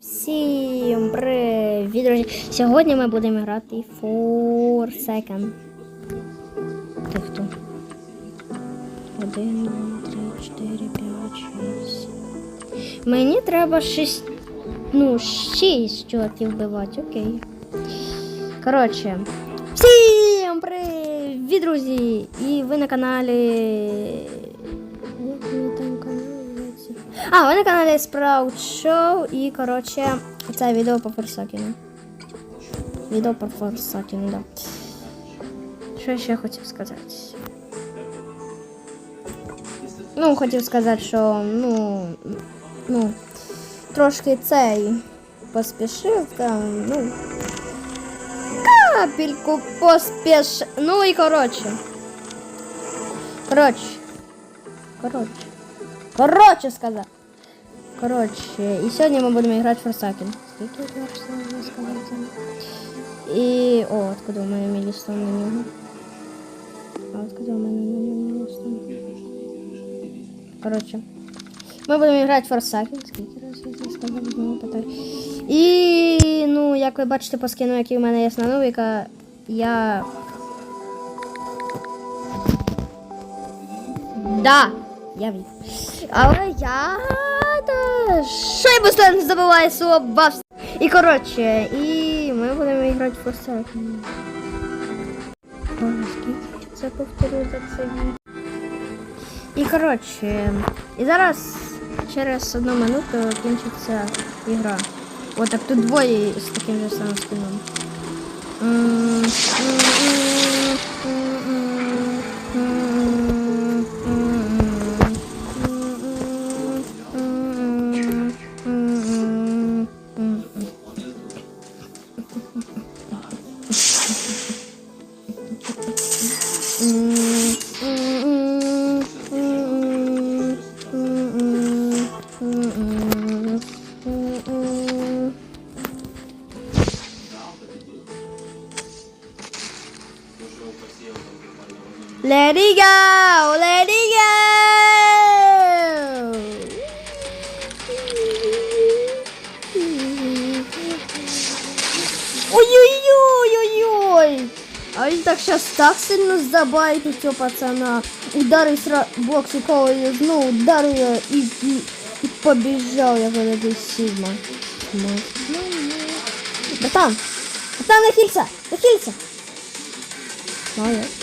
Всім привіт, друзі! Сьогодні ми будемо грати Four Second. Ти хто? Один, два, три, чотири, п'ять, шість. Мені треба шість. Ну, шість чуваків вбивати, окей. Коротше. Всім привіт, друзі! І ви на каналі. А, ви на каналі Sprout Show і, коротше, це відео по Форсакіну. Відео по Форсакіну, да. Що я ще хотів сказати? Ну, хотів сказати, що, ну, ну, трошки цей поспішив, там, ну, капельку поспіш. Ну і коротше. Коротше. Коротше. Коротше сказав. Коротше, і сьогодні ми будемо грати в Forsaken. Скільки я сказати? І... О, откуда у мене мілістон на нього? А откуда у мене мілістон? Коротше. Ми будемо грати в Forsaken. Скільки разів я сказав, знову питаю. І, ну, як ви бачите по скину, який у мене є на новіка, я... Да, я вів. Але я та, шайбу не забуваю слово бавс. І коротше, і ми будемо грати в Forsaken. Скільки це повторю за це. І коротше, і зараз через одну минуту кінчиться ігра. О, так тут двоє з таким же самим скином. Go! Let it go! Ой-ой-ой-ой-ой! А він так щас так сильно забайтить цього пацана. Ударив сра... бокс у кого я знову ударив його і, і, і побіжав, як один Сігма. Братан! Братан, нахилься! Нахилься! Молодець.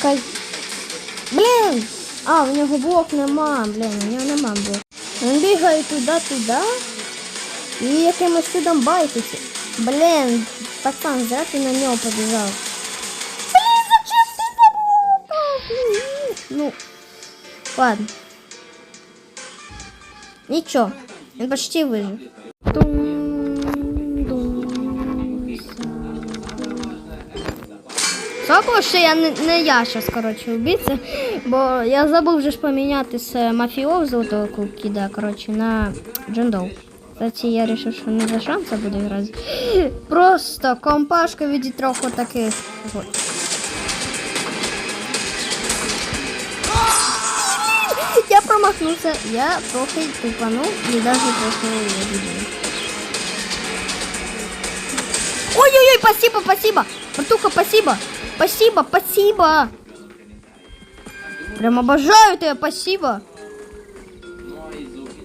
Чекай. Блін! А, у нього блок нема, блін, у нього нема блок. Він бігає туди-туди і якимось чудом байтиться. Блін, пацан, зря ти на нього побіжав. Блін, зачем ти заблукав? Ну, ладно. Нічого, він почти вижив. Слава що я не, не я зараз, коротше, вбивця, бо я забув вже ж поміняти з мафіозу того кіда, коротше, на Джендоу. Кстати, я вирішив, що не за шанса буде грати. Просто компашка від трьох таких. Вот. Я промахнувся, я трохи тупанув і навіть трохи відбив. Ой-ой-ой, спасибо, спасибо. Братуха, спасибо. Спасибо, спасибо. Прям обожаю тебя, спасибо.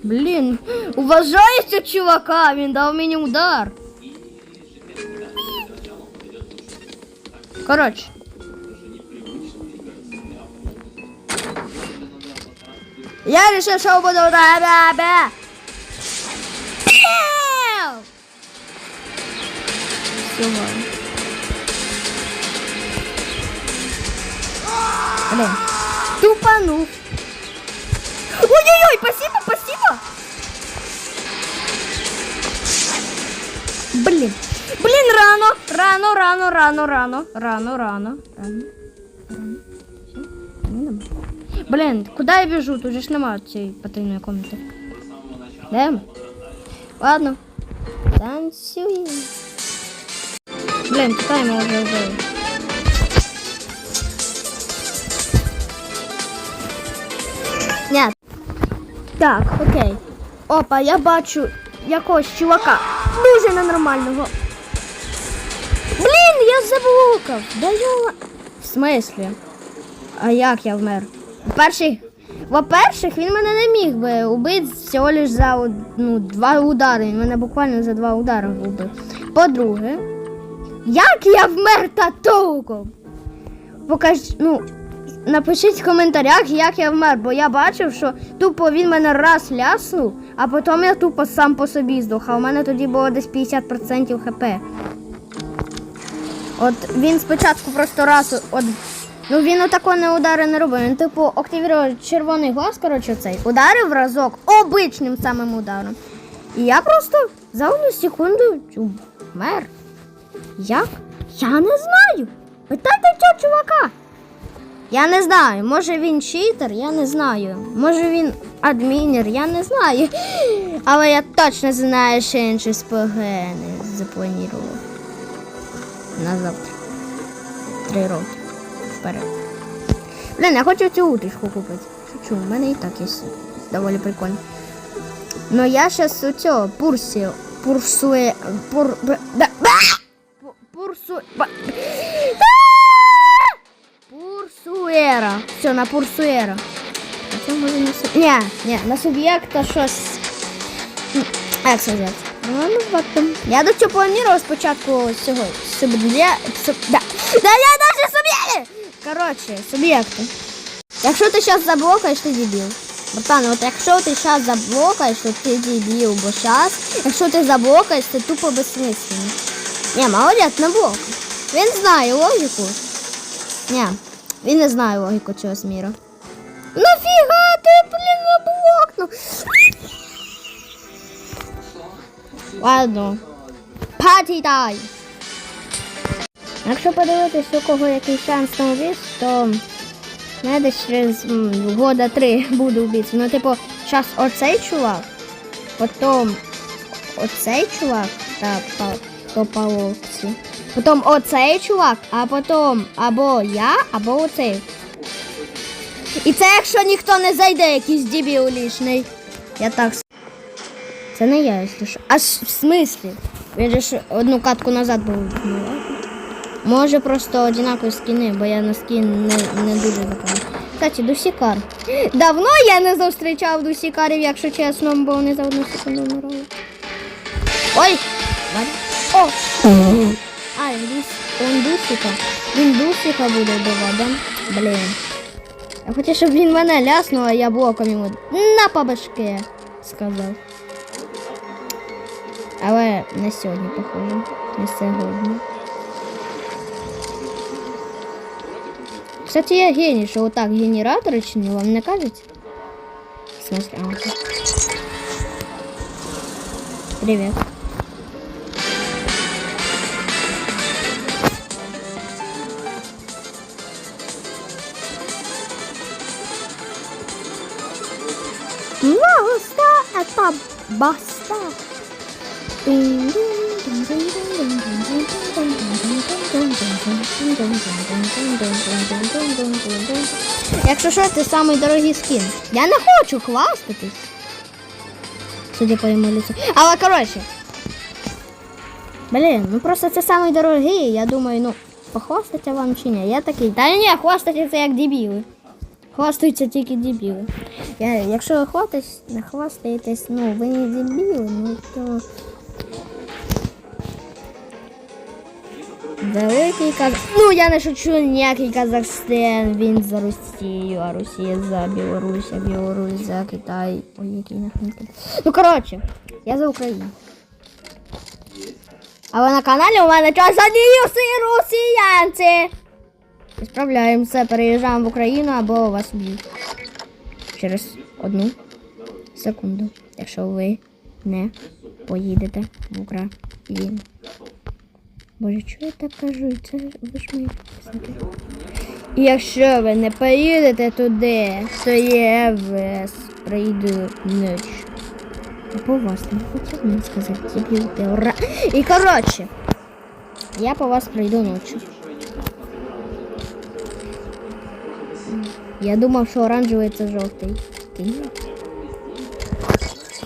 Блин, цього чувака, він дав мені удар. Короче. Я решил, что буду... Все, ладно. Блин. Тупанув. Ой-ой-ой, спасибо, спасибо. Блин. Блин, рано, рано, рано, рано, рано, рано, рано, рано. Ну. Блин, куда я бежу? Тут же ж нема цієї потрібної комнати. Ми? Ладно. Танцюємо. Блин, куда ми вже Так, окей. Опа, я бачу якогось чувака. Дуже ненормального. Блін, я заблукав. Да я... В смислі? А як я вмер? Перший. Во-перших, він мене не міг би убити всього лиш за ну, два удари. Він мене буквально за два удари вбив. По-друге, як я вмер татуком? Покаж, ну, напишіть в коментарях, як я вмер, бо я бачив, що тупо він мене раз ляснув, а потім я тупо сам по собі здох, а у мене тоді було десь 50% хп. От він спочатку просто раз от. Ну він отако не удари не робив. Він типу активував червоний глаз, коротше, цей. Ударив разок обичним самим ударом. І я просто за одну секунду вмер. Як? Я не знаю. Питайте цього чувака. Я не знаю. Може він читер, я не знаю. Може він адмінер, я не знаю. Але я точно знаю, що він щось погане запланував. На завтра. Три роки. Вперед. Блін, я хочу цю уточку купити. Шучу, у мене і так є доволі прикольно. Но я зараз у цього пурсі. Пурсує. Пур. да- Все, на пурсуера. А це може на суб... Ні, ні, на суб'єкта щось. Як? Ну, ну, потім. Я до цього планував спочатку цього. Суб'є... Суб... Да. да я навіть суб'єкти! Коротше, суб'єкти. Якщо ти зараз заблокаєш, ти дебіл. Братан, от якщо ти зараз заблокаєш, то ти дебіл, бо зараз, якщо ти заблокаєш, це тупо безсмисленно. Ні, молодець, не блок. Він знає логіку. Ні, він не знає логіку цього сміра. Нафіга ти, блін, блокнув? Ладно. Party дай. Якщо подивитись, у кого який шанс на убійць, то я десь через года три буду убійцем. Ну, типу, зараз оцей чувак, потім оцей чувак, так, по, по половці. Потім оцей чувак, а потім або я, або оцей. І це якщо ніхто не зайде, якийсь дебіл лишний. Я так Це не я, якщо що. Аж в смислі? Він ж одну катку назад був. Може просто одинакові скіни, бо я на скін не, не дуже запам'ятаю. Кстати, Дусікар. Давно я не зустрічав Дусікарів, якщо чесно, бо вони за одну секунду вмирали. Ой! О! А, він, дус... він Дусіка. Він Дусіка буде вбивати, да? Блін. Я хотів, щоб він мене ляснув, а я блоком йому на побашки сказав. Але не сьогодні, похоже. Не сьогодні. Кстати, я гений, що отак генератори чиню, вам не кажуть? В смысле? А, окей. Привет. Баста, баста. Якщо що, це самий дорогий скін. Я не хочу хвастатись. Судя по йому лицу. Але коротше. Блін, ну просто це самий дорогий. Я думаю, ну, похвастаться вам чи ні. Я такий. Та ні, хвастаться це як дебіли. Хвастаються тільки дебіли. Я, якщо ви хвастаєтесь, не хвастаєтесь, ну ви не дебіли, ну то. Великий Казах... Ну, я не шучу, ніякий Казахстан, він за Росію, а Росія за Білорусь, а Білорусь за Китай. Ой, який нахрен. Ну, коротше, я за Україну. Але на каналі у мене час усі росіянці. Справляємося, переїжджаємо в Україну або вас б'ють. Через одну секунду, якщо ви не поїдете в Україну. Боже, чого я так кажу? Це ви ж мої підписники. Якщо ви не поїдете туди, то я вас прийду ніч. А по вас не хотів мені сказати, дебіл, ура. І коротше, я по вас прийду ночі. Я думав, що оранжевий це жовтий. Ти ні.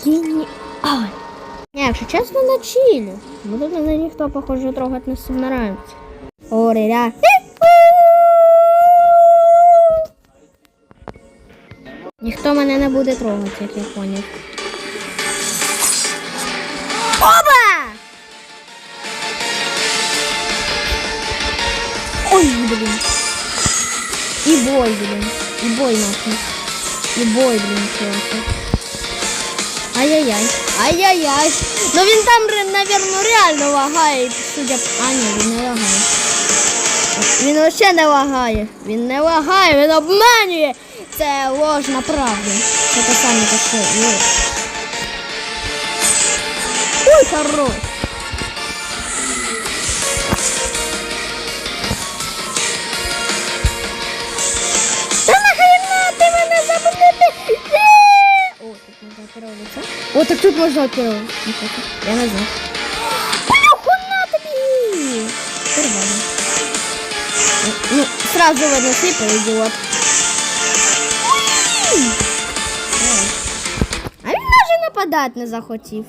Геніально. Не, якщо чесно, на чилі. Бо тут мене ніхто, похоже, трогати не собирається. Оріля. Ніхто мене не буде трогати, як я поняв. Оба! Ой, блін. І бой, блін. І бой нахуй. І бой, блін, чуваки. Ай-яй-яй. Ай-яй-яй. Ну він там, навірно, реально лагає. Судя по... А, ні, він не лагає. Він взагалі не лагає. Він не лагає, він обманює. Це ложна правда. Те саме таке. Ой, хорош. Можна. О, так тут можна оперовуватися. Я не знаю. Тобі! Ну, сразу видно сліпо, ідіот. А він навіть нападати не захотів.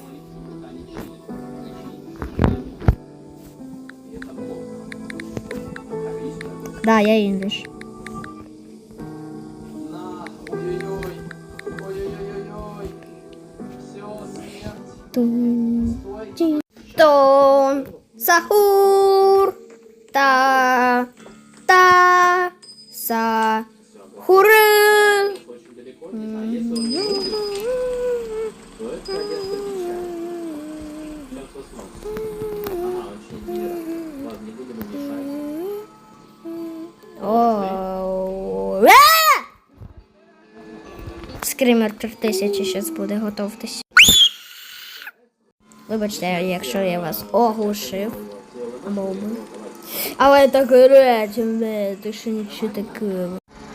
Да, я інглиш. Не будем ему мешать. О, Е! Скример 3000 зараз буде, готовтесь. Вибачте, якщо я вас оглушив. Або убив. Але так речі, ти ще нічого таке.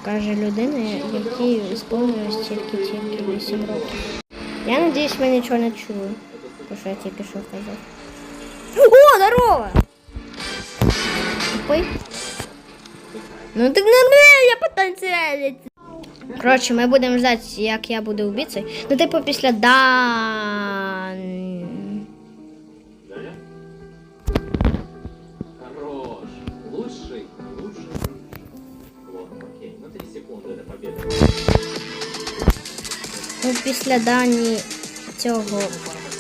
Каже людина, якій сповнилось тільки-тільки 8 років. Я надіюсь, ви нічого не чули. Тому що я тільки що казав. О, здорово! Тупий? Ну так не, я потанцюю. Коротше, ми будемо ждати, як я буду убійцею. Ну, типу, після дан. Ну, після дані цього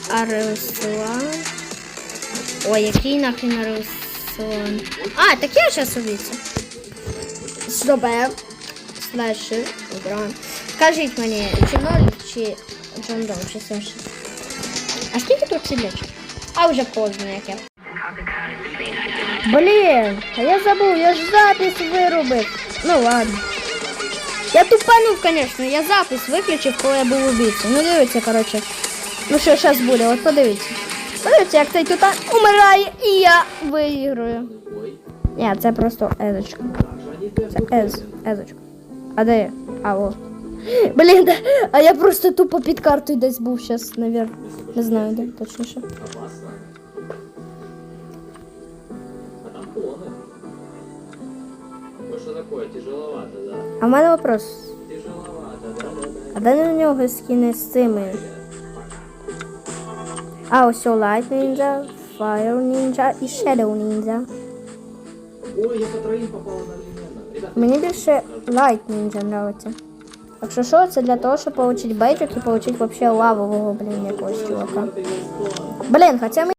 Арслан. Ой, який нахрен Арслан. А, так я зараз убійця. Добре. Дальше вибираємо. Скажіть мені, чи ноль, чи Джон Дон, чи Саша? А скільки тут сидять? А вже поздно, як я. Блін, а я забув, я ж запис вирубив. Ну ладно. Я тупанув, звісно, я запис виключив, коли я був убійцем. Ну дивіться, коротше. Ну що зараз буде, от подивіться. Подивіться, як цей тута умирає і я виіграю. Ой, Ні, це просто езочка. Це ез, езочка. А де я? А, о. Блін, а я просто тупо під картою десь був зараз, навір. Не знаю, де точніше. Что такое, тяжеловато, да? А в мене вопрос. Тяжеловато, да, да, да. А де на нього скини з цими? А, ось Light Ninja, Fire Ninja і Shadow Ninja. Ой, я по троим попал одновременно. Мені більше Light Ninja нравиться. Якщо що, це для того, щоб отримати бейджик і отримати вообще лавового, блін, якогось чувака. Блін, хоча ми